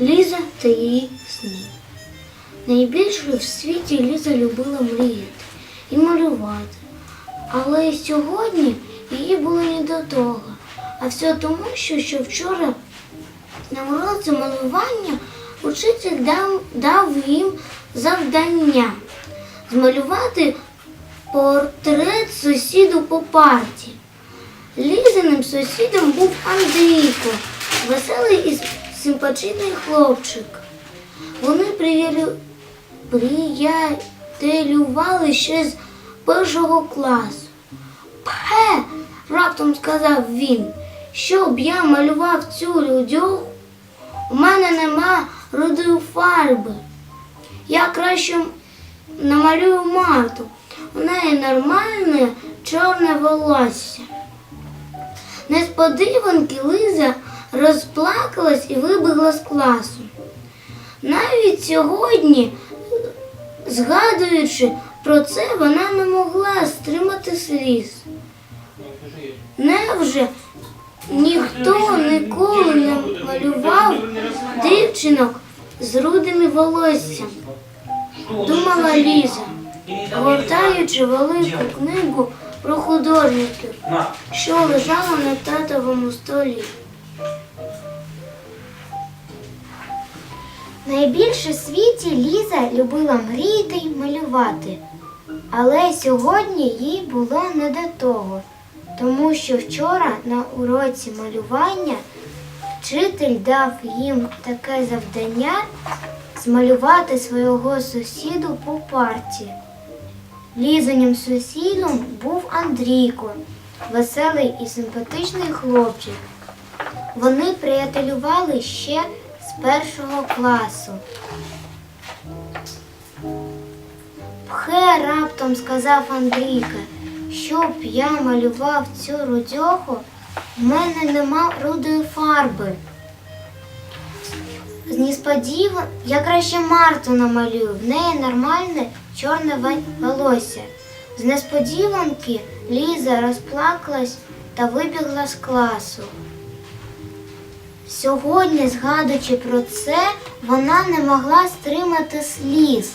Ліза та її сни. Найбільше в світі Ліза любила мріяти і малювати. Але сьогодні їй було не до того. А все тому, що, що вчора на уроці малювання учитель дав, дав їм завдання змалювати портрет сусіду по парті. Лізаним сусідом був Андрійко, веселий і симпатичний хлопчик. Вони приятелю- приятелювали ще з першого класу. Пхе, раптом сказав він, щоб я малював цю людьоху, у мене нема рудої фарби. Я краще намалюю Марту. У неї нормальне чорне волосся. Несподіванки Лиза розплакалась і вибігла з класу. Навіть сьогодні, згадуючи про це, вона не могла стримати сліз. Невже ніхто ніколи не малював дівчинок з рудими волоссям? Думала Ліза, гортаючи велику книгу про художників, що лежала на татовому столі. Найбільше в світі Ліза любила мріяти й малювати. Але сьогодні їй було не до того, тому що вчора на уроці малювання вчитель дав їм таке завдання змалювати свого сусіду по парті. Лізанім сусідом був Андрійко, веселий і симпатичний хлопчик. Вони приятелювали ще першого класу. Пхе раптом сказав Андрійка, щоб я малював цю рудьоху, в мене нема рудої фарби. З несподіван... Я краще Марту намалюю, в неї нормальне чорне волосся. З несподіванки Ліза розплакалась та вибігла з класу. Сьогодні, згадуючи про це, вона не могла стримати сліз.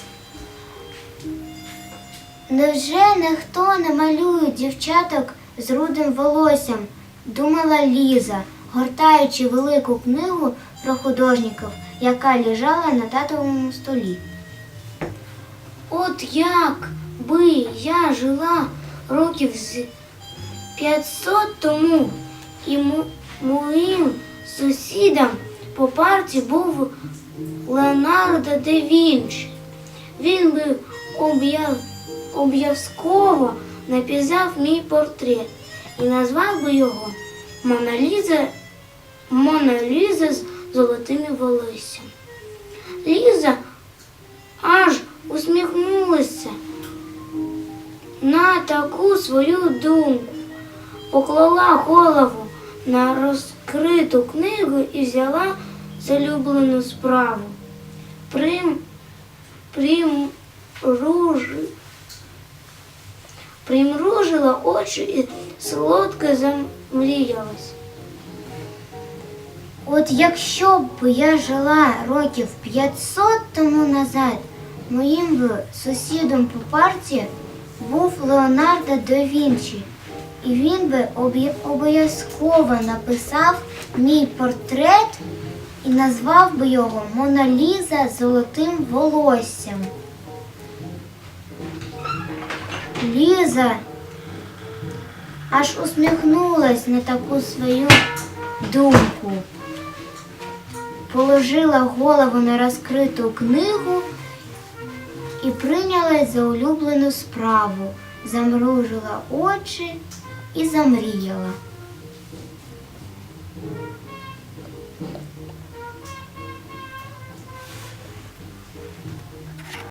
Невже ніхто не малює дівчаток з рудим волоссям? думала Ліза, гортаючи велику книгу про художників, яка лежала на татовому столі. От як би я жила років з 500 тому, і мо- моїм сусідом по парті був Леонардо да Вінчі. Він би обов'язково написав мій портрет і назвав би його Мона Ліза, Мона Ліза з золотими волоссями. Ліза аж усміхнулася на таку свою думку, поклала голову на розкриту книгу і взяла залюблену справу. Прим, примруж, примружила очі і солодко замріялась. От якщо б я жила років 500 тому назад, моїм би сусідом по парті був Леонардо да Вінчі, і він би обов'язково написав мій портрет і назвав би його Мона Ліза з золотим волоссям. Ліза аж усміхнулась на таку свою думку положила голову на розкриту книгу і прийнялась за улюблену справу, замружила очі і замріяла.